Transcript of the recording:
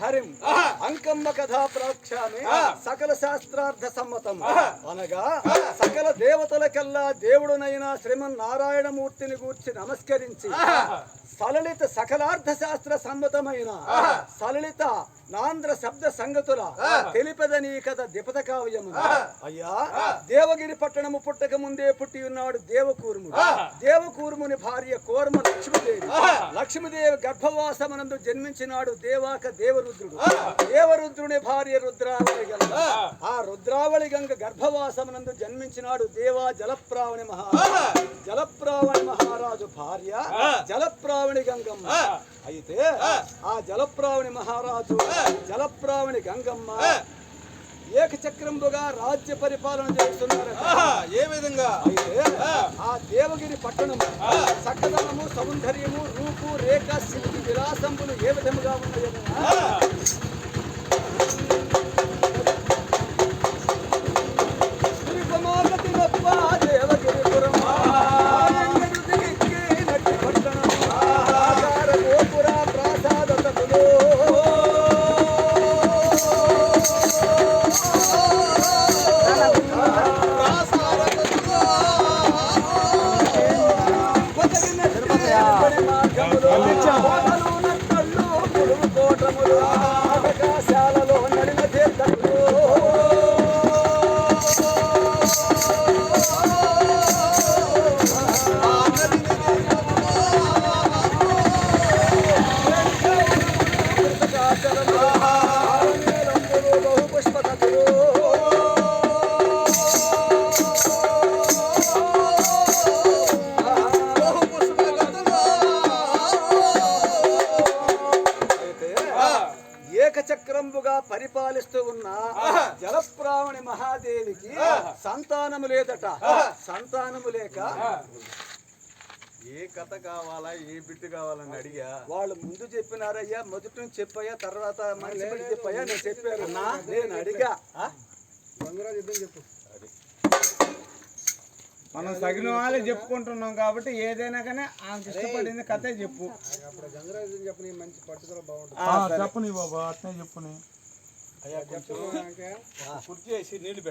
హరిం. అంకమ్మ కథా ప్రోక్షామి సకల శాస్త్రార్థ సమ్మతం. అనగా సకల దేవతలకల్లా దేవుడునైన శ్రీమన్నారాయణమూర్తిని గూర్చి నమస్కరించి సలలిత సకలార్థ శాస్త్ర సమ్మతమైన సలలిత నాంధ్ర శబ్ద సంగతుల తెలిపదని కథ దిపత కావ్యము అయ్యా దేవగిరి పట్టణము పుట్టక ముందే పుట్టి ఉన్నాడు దేవకూర్ముడు. దేవకూర్ముని భార్య కోర్మ లక్ష్మీదేవి. లక్ష్మీదేవి గర్భవాసమనందు జన్మించినాడు దేవాక దేవరుద్రుడు. దేవరుద్రుని భార్య రుద్రావళి గంగ. ఆ. రుద్రావళి గంగ గర్భవాసమనందు జన్మించినాడు దేవా జలప్రావణి మహా. జలప్రావణి మహారాజు భార్య జలప్రావణి గంగమ్మ. అయితే ఆ జలప్రావణి మహారాజు జలప్రావణి గంగమ్మ ఏకచక్రంబుగా రాజ్య పరిపాలన చేస్తున్నారు ఏ విధంగా? అయితే ఆ. దేవగిరి పట్టణము చక్కదనము సౌందర్యము రూపు రేఖ శిల్పి విలాసంబులు ఏ విధముగా ఉన్నాయో ఏకచక్రంబుగా పరిపాలిస్తూ ఉన్న జలప్రావణి మహాదేవికి సంతానము లేదట. సంతానము లేక ఏ కథ కావాలా? ఏ బిట్టు కావాలని అడిగా. వాళ్ళు ముందు చెప్పినారయ్యా మొదటి నుంచి చెప్పయ్యా తర్వాత పడి చెప్పయ్యా నేను చెప్పారు నేను అడిగా. ఆ? మనం తగిన వాళ్ళే చెప్పుకుంటున్నాం కాబట్టి ఏదైనా కానీ ఆమెకి ఇష్టపడింది కథే చెప్పు. ఆ, చెప్పు నీ బాబా అట్నే చెప్పుని కుర్చీ వేసి నీళ్ళు పెట్టు.